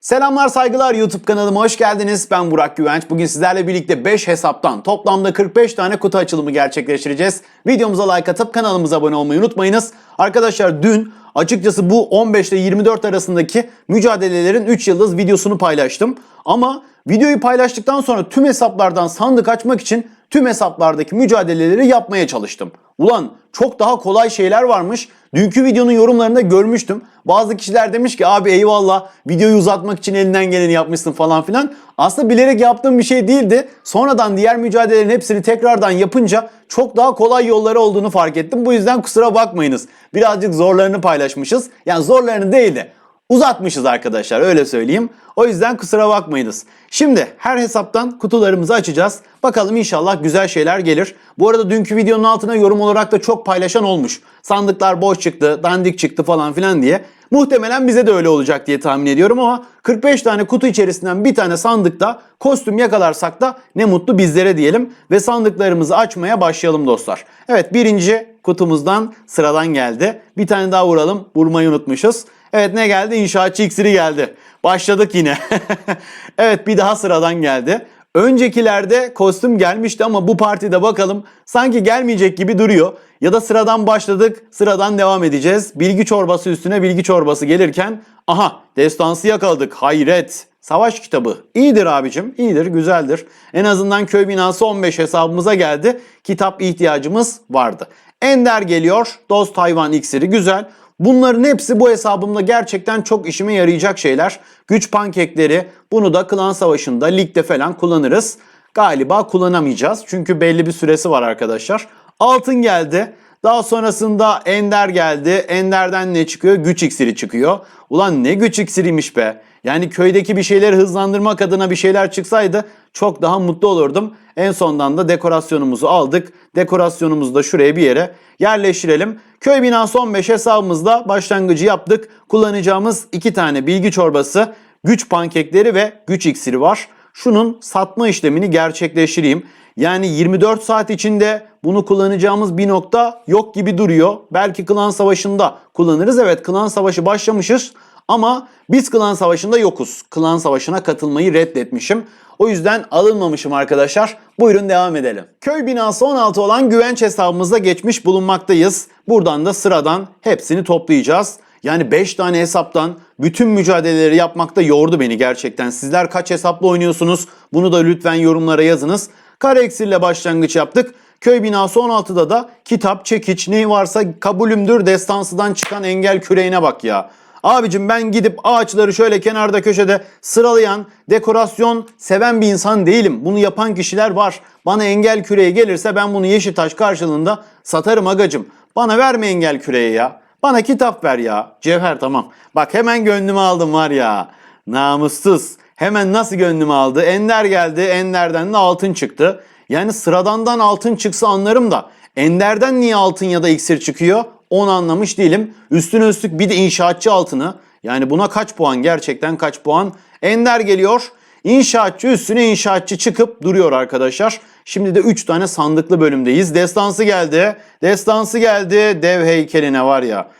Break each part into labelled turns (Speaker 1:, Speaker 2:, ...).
Speaker 1: Selamlar saygılar YouTube kanalıma hoş geldiniz. Ben Burak Güvenç. Bugün sizlerle birlikte 5 hesaptan toplamda 45 tane kutu açılımı gerçekleştireceğiz. Videomuza like atıp kanalımıza abone olmayı unutmayınız. Arkadaşlar dün açıkçası bu 15 ile 24 arasındaki mücadelelerin 3 yıldız videosunu paylaştım. Ama videoyu paylaştıktan sonra tüm hesaplardan sandık açmak için tüm hesaplardaki mücadeleleri yapmaya çalıştım. Ulan çok daha kolay şeyler varmış. Dünkü videonun yorumlarında görmüştüm. Bazı kişiler demiş ki abi eyvallah videoyu uzatmak için elinden geleni yapmışsın falan filan. Aslında bilerek yaptığım bir şey değildi. Sonradan diğer mücadelelerin hepsini tekrardan yapınca çok daha kolay yolları olduğunu fark ettim. Bu yüzden kusura bakmayınız. Birazcık zorlarını paylaşmışız. Yani zorlarını değil de uzatmışız arkadaşlar öyle söyleyeyim. O yüzden kusura bakmayınız. Şimdi her hesaptan kutularımızı açacağız. Bakalım inşallah güzel şeyler gelir. Bu arada dünkü videonun altına yorum olarak da çok paylaşan olmuş. Sandıklar boş çıktı, dandik çıktı falan filan diye. Muhtemelen bize de öyle olacak diye tahmin ediyorum ama 45 tane kutu içerisinden bir tane sandıkta kostüm yakalarsak da ne mutlu bizlere diyelim ve sandıklarımızı açmaya başlayalım dostlar. Evet birinci kutumuzdan sıradan geldi. Bir tane daha vuralım. Vurmayı unutmuşuz. Evet ne geldi? İnşaatçı iksiri geldi. Başladık yine. evet bir daha sıradan geldi. Öncekilerde kostüm gelmişti ama bu partide bakalım sanki gelmeyecek gibi duruyor. Ya da sıradan başladık, sıradan devam edeceğiz. Bilgi çorbası üstüne bilgi çorbası gelirken aha destansı yakaladık. Hayret. Savaş kitabı. İyidir abicim, iyidir, güzeldir. En azından köy binası 15 hesabımıza geldi. Kitap ihtiyacımız vardı. Ender geliyor. Dost hayvan iksiri güzel. Bunların hepsi bu hesabımda gerçekten çok işime yarayacak şeyler. Güç pankekleri bunu da klan savaşında, ligde falan kullanırız. Galiba kullanamayacağız çünkü belli bir süresi var arkadaşlar. Altın geldi. Daha sonrasında Ender geldi. Ender'den ne çıkıyor? Güç iksiri çıkıyor. Ulan ne güç iksiriymiş be. Yani köydeki bir şeyleri hızlandırmak adına bir şeyler çıksaydı çok daha mutlu olurdum. En sondan da dekorasyonumuzu aldık. Dekorasyonumuzu da şuraya bir yere yerleştirelim. Köy binası 15 hesabımızda başlangıcı yaptık. Kullanacağımız iki tane bilgi çorbası, güç pankekleri ve güç iksiri var. Şunun satma işlemini gerçekleştireyim. Yani 24 saat içinde bunu kullanacağımız bir nokta yok gibi duruyor. Belki klan savaşında kullanırız. Evet klan savaşı başlamışız. Ama biz klan savaşında yokuz. Klan savaşına katılmayı reddetmişim. O yüzden alınmamışım arkadaşlar. Buyurun devam edelim. Köy binası 16 olan güvenç hesabımıza geçmiş bulunmaktayız. Buradan da sıradan hepsini toplayacağız. Yani 5 tane hesaptan bütün mücadeleleri yapmakta yordu beni gerçekten. Sizler kaç hesapla oynuyorsunuz? Bunu da lütfen yorumlara yazınız. Kare eksille başlangıç yaptık. Köy binası 16'da da kitap, çekiç, ne varsa kabulümdür destansıdan çıkan engel küreğine bak ya. Abicim ben gidip ağaçları şöyle kenarda köşede sıralayan, dekorasyon seven bir insan değilim. Bunu yapan kişiler var. Bana engel küreği gelirse ben bunu Yeşiltaş karşılığında satarım agacım. Bana verme engel küreği ya. Bana kitap ver ya. Cevher tamam. Bak hemen gönlümü aldım var ya. Namussuz. Hemen nasıl gönlümü aldı? Ender geldi. Ender'den de altın çıktı. Yani sıradandan altın çıksa anlarım da Ender'den niye altın ya da iksir çıkıyor? Onu anlamış değilim. Üstüne üstlük bir de inşaatçı altını. Yani buna kaç puan gerçekten kaç puan? Ender geliyor. İnşaatçı üstüne inşaatçı çıkıp duruyor arkadaşlar. Şimdi de 3 tane sandıklı bölümdeyiz. Destansı geldi. Destansı geldi. Dev heykeline var ya.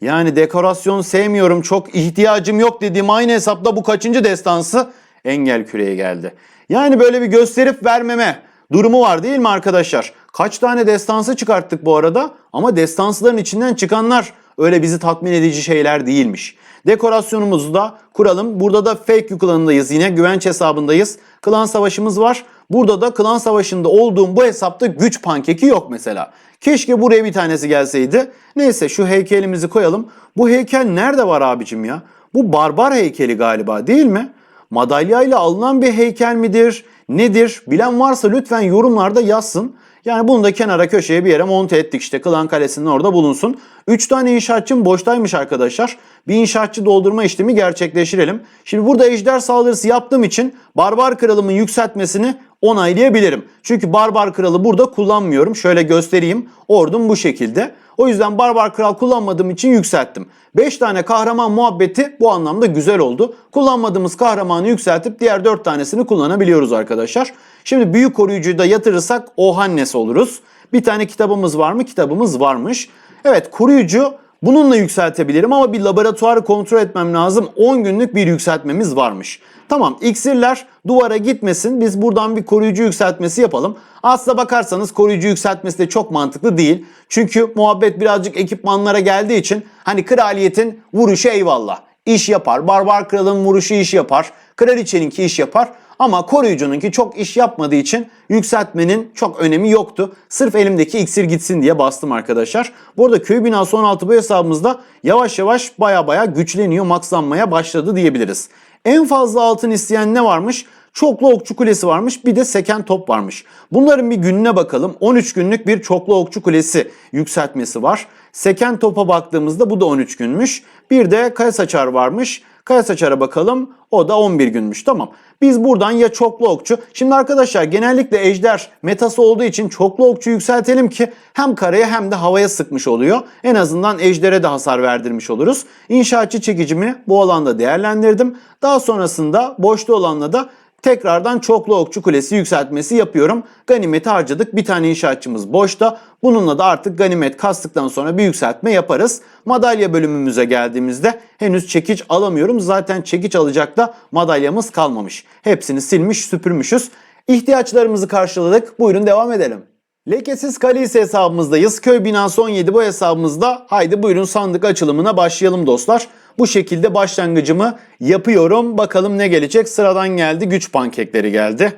Speaker 1: Yani dekorasyon sevmiyorum. Çok ihtiyacım yok dediğim aynı hesapta bu kaçıncı destansı? Engel küreye geldi. Yani böyle bir gösterip vermeme durumu var değil mi arkadaşlar? Kaç tane destansı çıkarttık bu arada ama destansların içinden çıkanlar öyle bizi tatmin edici şeyler değilmiş. Dekorasyonumuzu da kuralım. Burada da fake klanındayız yine güvenç hesabındayız. Klan savaşımız var. Burada da klan savaşında olduğum bu hesapta güç pankeki yok mesela. Keşke buraya bir tanesi gelseydi. Neyse şu heykelimizi koyalım. Bu heykel nerede var abicim ya? Bu barbar heykeli galiba değil mi? Madalyayla alınan bir heykel midir? Nedir? Bilen varsa lütfen yorumlarda yazsın. Yani bunu da kenara köşeye bir yere monte ettik işte Klan Kalesi'nin orada bulunsun. 3 tane inşaatçım boştaymış arkadaşlar. Bir inşaatçı doldurma işlemi gerçekleştirelim. Şimdi burada ejder saldırısı yaptığım için Barbar Kralımın yükseltmesini onaylayabilirim. Çünkü Barbar Kralı burada kullanmıyorum. Şöyle göstereyim. Ordum bu şekilde. O yüzden Barbar Kral kullanmadığım için yükselttim. 5 tane kahraman muhabbeti bu anlamda güzel oldu. Kullanmadığımız kahramanı yükseltip diğer 4 tanesini kullanabiliyoruz arkadaşlar. Şimdi büyük koruyucuyu da yatırırsak Ohannes oluruz. Bir tane kitabımız var mı? Kitabımız varmış. Evet koruyucu Bununla yükseltebilirim ama bir laboratuvarı kontrol etmem lazım. 10 günlük bir yükseltmemiz varmış. Tamam iksirler duvara gitmesin. Biz buradan bir koruyucu yükseltmesi yapalım. Aslına bakarsanız koruyucu yükseltmesi de çok mantıklı değil. Çünkü muhabbet birazcık ekipmanlara geldiği için hani kraliyetin vuruşu eyvallah. İş yapar. Barbar kralın vuruşu iş yapar. Kraliçeninki iş yapar. Ama koruyucununki çok iş yapmadığı için yükseltmenin çok önemi yoktu. Sırf elimdeki iksir gitsin diye bastım arkadaşlar. Bu arada köy binası 16 bu hesabımızda yavaş yavaş baya baya güçleniyor, makslanmaya başladı diyebiliriz. En fazla altın isteyen ne varmış? Çoklu okçu kulesi varmış bir de seken top varmış. Bunların bir gününe bakalım. 13 günlük bir çoklu okçu kulesi yükseltmesi var. Seken topa baktığımızda bu da 13 günmüş. Bir de kaya saçar varmış. Kaya saçara bakalım. O da 11 günmüş. Tamam. Biz buradan ya çoklu okçu. Şimdi arkadaşlar genellikle ejder metası olduğu için çoklu okçu yükseltelim ki hem karaya hem de havaya sıkmış oluyor. En azından ejdere de hasar verdirmiş oluruz. İnşaatçı çekicimi bu alanda değerlendirdim. Daha sonrasında boşta olanla da tekrardan çoklu okçu kulesi yükseltmesi yapıyorum. Ganimeti harcadık. Bir tane inşaatçımız boşta. Bununla da artık ganimet kastıktan sonra bir yükseltme yaparız. Madalya bölümümüze geldiğimizde henüz çekiç alamıyorum. Zaten çekiç alacak da madalyamız kalmamış. Hepsini silmiş süpürmüşüz. İhtiyaçlarımızı karşıladık. Buyurun devam edelim. Lekesiz Kalisi hesabımızdayız. Köy binası 17 bu hesabımızda. Haydi buyurun sandık açılımına başlayalım dostlar. Bu şekilde başlangıcımı yapıyorum. Bakalım ne gelecek. Sıradan geldi. Güç pankekleri geldi.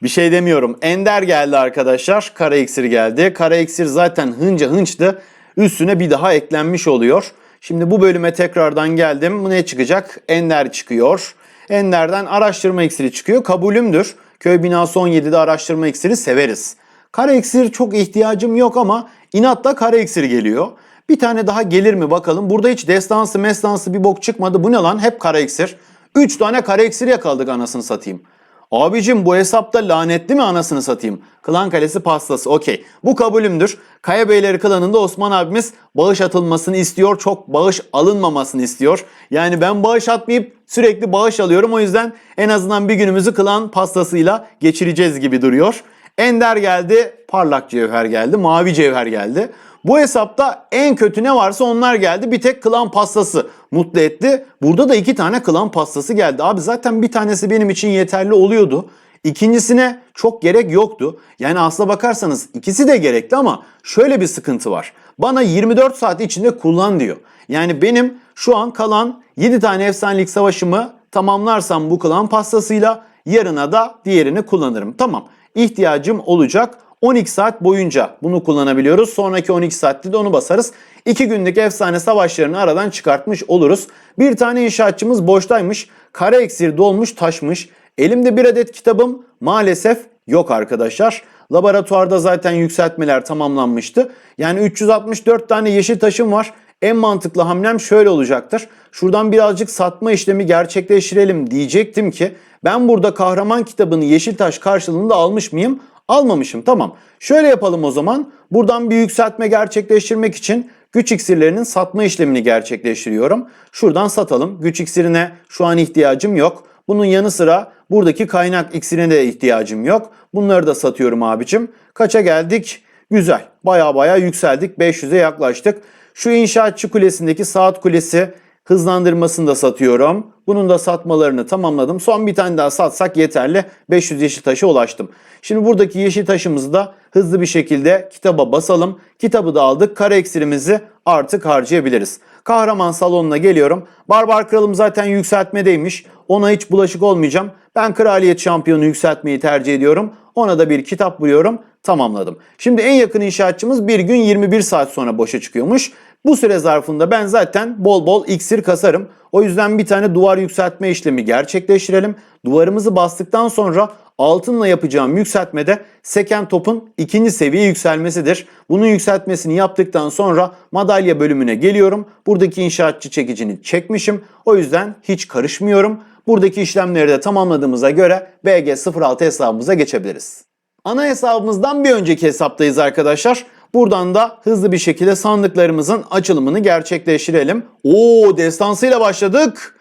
Speaker 1: bir şey demiyorum. Ender geldi arkadaşlar. Kara iksir geldi. Kara iksir zaten hınca hınçtı. Üstüne bir daha eklenmiş oluyor. Şimdi bu bölüme tekrardan geldim. Ne çıkacak? Ender çıkıyor. Ender'den araştırma iksiri çıkıyor. Kabulümdür. Köy binası 17'de araştırma iksiri severiz. Kara iksir çok ihtiyacım yok ama inatla kara iksir geliyor. Bir tane daha gelir mi bakalım. Burada hiç destansı mestansı bir bok çıkmadı. Bu ne lan? Hep kara iksir. 3 tane kara iksir yakaladık anasını satayım. Abicim bu hesapta lanetli mi anasını satayım? Klan Kalesi pastası okey. Bu kabulümdür. Kaya Beyleri klanında Osman abimiz bağış atılmasını istiyor. Çok bağış alınmamasını istiyor. Yani ben bağış atmayıp sürekli bağış alıyorum. O yüzden en azından bir günümüzü klan pastasıyla geçireceğiz gibi duruyor. Ender geldi, parlak cevher geldi, mavi cevher geldi. Bu hesapta en kötü ne varsa onlar geldi. Bir tek klan pastası mutlu etti. Burada da iki tane klan pastası geldi. Abi zaten bir tanesi benim için yeterli oluyordu. İkincisine çok gerek yoktu. Yani aslına bakarsanız ikisi de gerekli ama şöyle bir sıkıntı var. Bana 24 saat içinde kullan diyor. Yani benim şu an kalan 7 tane efsanelik savaşımı tamamlarsam bu klan pastasıyla yarına da diğerini kullanırım. Tamam ihtiyacım olacak. 12 saat boyunca bunu kullanabiliyoruz. Sonraki 12 saatte de onu basarız. 2 günlük efsane savaşlarını aradan çıkartmış oluruz. Bir tane inşaatçımız boştaymış. Kara iksir dolmuş taşmış. Elimde bir adet kitabım maalesef yok arkadaşlar. Laboratuvarda zaten yükseltmeler tamamlanmıştı. Yani 364 tane yeşil taşım var. En mantıklı hamlem şöyle olacaktır. Şuradan birazcık satma işlemi gerçekleştirelim diyecektim ki ben burada kahraman kitabını Yeşiltaş karşılığında almış mıyım? Almamışım tamam. Şöyle yapalım o zaman. Buradan bir yükseltme gerçekleştirmek için güç iksirlerinin satma işlemini gerçekleştiriyorum. Şuradan satalım. Güç iksirine şu an ihtiyacım yok. Bunun yanı sıra buradaki kaynak iksirine de ihtiyacım yok. Bunları da satıyorum abicim. Kaça geldik? Güzel. Baya baya yükseldik. 500'e yaklaştık. Şu inşaatçı kulesindeki saat kulesi hızlandırmasını da satıyorum. Bunun da satmalarını tamamladım. Son bir tane daha satsak yeterli. 500 yeşil taşa ulaştım. Şimdi buradaki yeşil taşımızı da hızlı bir şekilde kitaba basalım. Kitabı da aldık. Kara eksirimizi artık harcayabiliriz. Kahraman salonuna geliyorum. Barbar kralım zaten yükseltmedeymiş. Ona hiç bulaşık olmayacağım. Ben kraliyet şampiyonu yükseltmeyi tercih ediyorum. Ona da bir kitap buluyorum. Tamamladım. Şimdi en yakın inşaatçımız bir gün 21 saat sonra boşa çıkıyormuş. Bu süre zarfında ben zaten bol bol iksir kasarım. O yüzden bir tane duvar yükseltme işlemi gerçekleştirelim. Duvarımızı bastıktan sonra altınla yapacağım yükseltmede seken topun ikinci seviye yükselmesidir. Bunun yükseltmesini yaptıktan sonra madalya bölümüne geliyorum. Buradaki inşaatçı çekicini çekmişim. O yüzden hiç karışmıyorum. Buradaki işlemleri de tamamladığımıza göre BG06 hesabımıza geçebiliriz. Ana hesabımızdan bir önceki hesaptayız arkadaşlar. Buradan da hızlı bir şekilde sandıklarımızın açılımını gerçekleştirelim. Oo destansıyla başladık.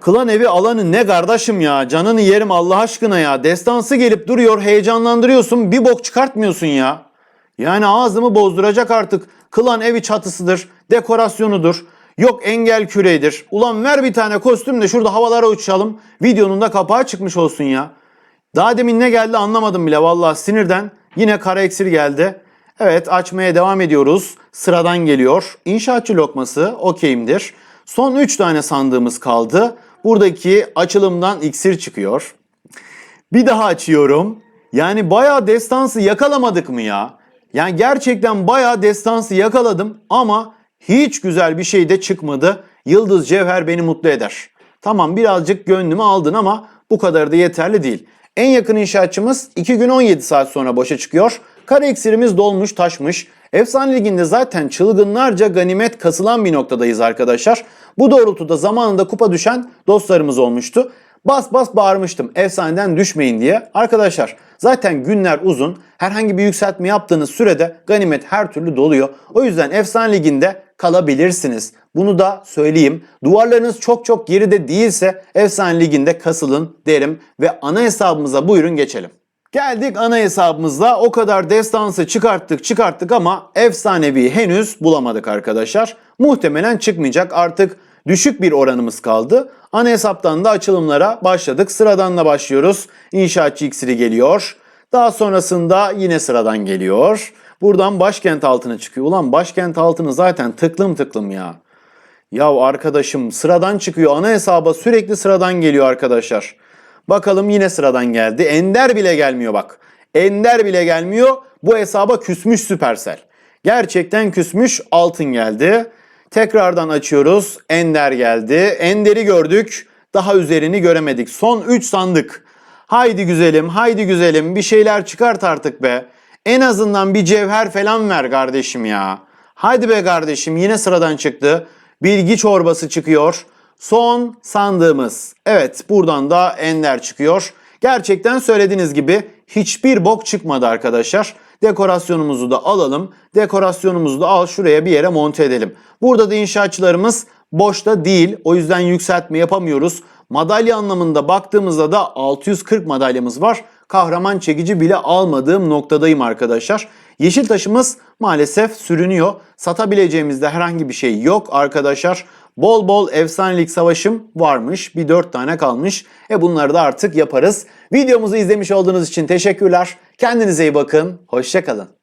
Speaker 1: Klan evi alanı ne kardeşim ya. Canını yerim Allah aşkına ya. Destansı gelip duruyor heyecanlandırıyorsun bir bok çıkartmıyorsun ya. Yani ağzımı bozduracak artık. Kılan evi çatısıdır, dekorasyonudur. Yok engel küreğidir. Ulan ver bir tane kostüm de şurada havalara uçalım. Videonun da kapağı çıkmış olsun ya. Daha demin ne geldi anlamadım bile vallahi sinirden. Yine kara eksir geldi. Evet açmaya devam ediyoruz. Sıradan geliyor. İnşaatçı lokması okeyimdir. Son 3 tane sandığımız kaldı. Buradaki açılımdan iksir çıkıyor. Bir daha açıyorum. Yani bayağı destansı yakalamadık mı ya? Yani gerçekten bayağı destansı yakaladım ama hiç güzel bir şey de çıkmadı. Yıldız Cevher beni mutlu eder. Tamam birazcık gönlümü aldın ama bu kadar da yeterli değil. En yakın inşaatçımız 2 gün 17 saat sonra boşa çıkıyor. Kara iksirimiz dolmuş taşmış. Efsane Ligi'nde zaten çılgınlarca ganimet kasılan bir noktadayız arkadaşlar. Bu doğrultuda zamanında kupa düşen dostlarımız olmuştu. Bas bas bağırmıştım efsaneden düşmeyin diye. Arkadaşlar zaten günler uzun. Herhangi bir yükseltme yaptığınız sürede ganimet her türlü doluyor. O yüzden efsane liginde kalabilirsiniz. Bunu da söyleyeyim. Duvarlarınız çok çok geride değilse efsane liginde kasılın derim ve ana hesabımıza buyurun geçelim. Geldik ana hesabımızda o kadar destansı çıkarttık çıkarttık ama efsanevi henüz bulamadık arkadaşlar. Muhtemelen çıkmayacak artık düşük bir oranımız kaldı. Ana hesaptan da açılımlara başladık. Sıradan da başlıyoruz. İnşaatçı iksiri geliyor. Daha sonrasında yine sıradan geliyor. Buradan başkent altına çıkıyor. Ulan başkent altını zaten tıklım tıklım ya. Ya arkadaşım sıradan çıkıyor. Ana hesaba sürekli sıradan geliyor arkadaşlar. Bakalım yine sıradan geldi. Ender bile gelmiyor bak. Ender bile gelmiyor. Bu hesaba küsmüş Supercell. Gerçekten küsmüş altın geldi. Tekrardan açıyoruz. Ender geldi. Ender'i gördük. Daha üzerini göremedik. Son 3 sandık. Haydi güzelim, haydi güzelim. Bir şeyler çıkart artık be. En azından bir cevher falan ver kardeşim ya. Haydi be kardeşim yine sıradan çıktı. Bilgi çorbası çıkıyor. Son sandığımız. Evet buradan da ender çıkıyor. Gerçekten söylediğiniz gibi hiçbir bok çıkmadı arkadaşlar. Dekorasyonumuzu da alalım. Dekorasyonumuzu da al şuraya bir yere monte edelim. Burada da inşaatçılarımız boşta değil. O yüzden yükseltme yapamıyoruz. Madalya anlamında baktığımızda da 640 madalyamız var. Kahraman çekici bile almadığım noktadayım arkadaşlar. Yeşil taşımız maalesef sürünüyor. Satabileceğimizde herhangi bir şey yok arkadaşlar. Bol bol efsanelik savaşım varmış. Bir 4 tane kalmış. E bunları da artık yaparız. Videomuzu izlemiş olduğunuz için teşekkürler. Kendinize iyi bakın. Hoşçakalın.